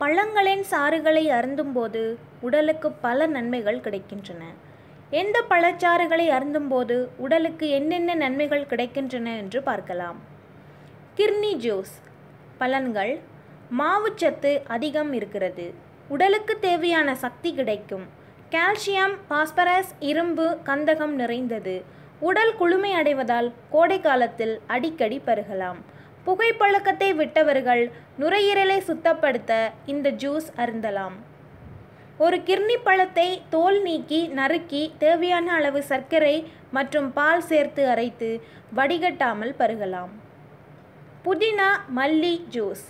பழங்களின் சாறுகளை அருந்தும்போது உடலுக்கு பல நன்மைகள் கிடைக்கின்றன. எந்த பழச்சாறுகளை அருந்தும்போது உடலுக்கு என்னென்ன நன்மைகள் கிடைக்கின்றன என்று பார்க்கலாம். கிர்னி ஜூஸ். பலன்கள் மாவுச்சத்து அதிகம் இருக்கிறது. உடலுக்கு தேவையான சக்தி கிடைக்கும். கால்சியம் பாஸ்பரஸ் இரும்பு கந்தகம் நிறைந்தது. உடல் குளுமை அடைவதால் கோடை காலத்தில் அடிக்கடி பருகலாம். புகைப்பழக்கத்தை விட்டவர்கள் நுரையீரலை சுத்தப்படுத்த இந்த ஜூஸ் அருந்தலாம். ஒரு கிர்னி பழத்தை தோல் நீக்கி நறுக்கி தேவையான அளவு சர்க்கரை மற்றும் பால் சேர்த்து அரைத்து வடிகட்டாமல் பருகலாம். புதினா மல்லி ஜூஸ்.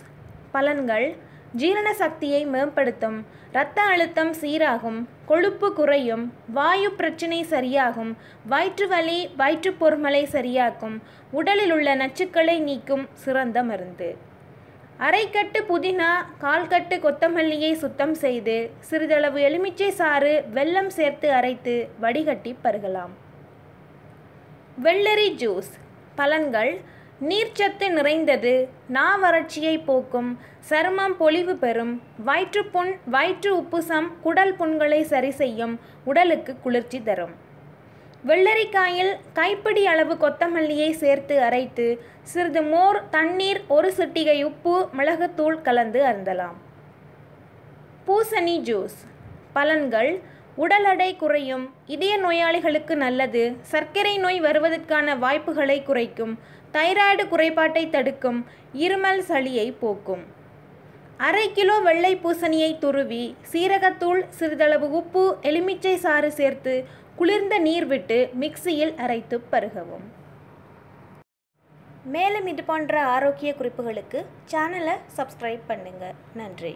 பலன்கள் ஜீரண சக்தியை மேம்படுத்தும் இரத்த அழுத்தம் சீராகும் கொழுப்பு குறையும் வாயு பிரச்சனை சரியாகும் வயிற்று வலி வயிற்றுப்பொருமலை சரியாக்கும் உடலில் உள்ள நச்சுக்களை நீக்கும் சிறந்த மருந்து. அரைக்கட்டு புதினா கால்கட்டு கொத்தமல்லியை சுத்தம் செய்து சிறிதளவு எலுமிச்சை சாறு வெல்லம் சேர்த்து அரைத்து வடிகட்டி பருகலாம். வெள்ளரி ஜூஸ் பலன்கள் நீர்ச்சத்து நிறைந்தது நாவறட்சியை போக்கும் சருமம் பொலிவு பெறும் வயிற்றுப்புண் வயிற்று உப்புசம் குடல் புண்களை சரி செய்யும் உடலுக்கு குளிர்ச்சி தரும். வெள்ளரிக்காயில் கைப்பிடி அளவு கொத்தமல்லியை சேர்த்து அரைத்து சிறிது மோர் தண்ணீர் ஒரு சிட்டிகை உப்பு மிளகுத்தூள் கலந்து அருந்தலாம். பூசணி ஜூஸ். பலன்கள் உடல் எடை குறையும் இதய நோயாளிகளுக்கு நல்லது சர்க்கரை நோய் வருவதற்கான வாய்ப்புகளை குறைக்கும் தைராய்டு குறைபாட்டை தடுக்கும் இருமல் சளியை போக்கும். அரை கிலோ வெள்ளை பூசணியை துருவி சீரகத்தூள் சிறிதளவு உப்பு எலுமிச்சை சாறு சேர்த்து குளிர்ந்த நீர் விட்டு மிக்சியில் அரைத்து பருகவும். மேலும் இது போன்ற ஆரோக்கிய குறிப்புகளுக்கு சேனலை சப்ஸ்கிரைப் பண்ணுங்கள் நன்றி.